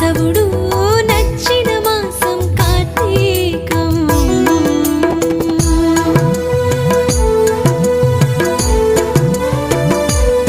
కేశవుడు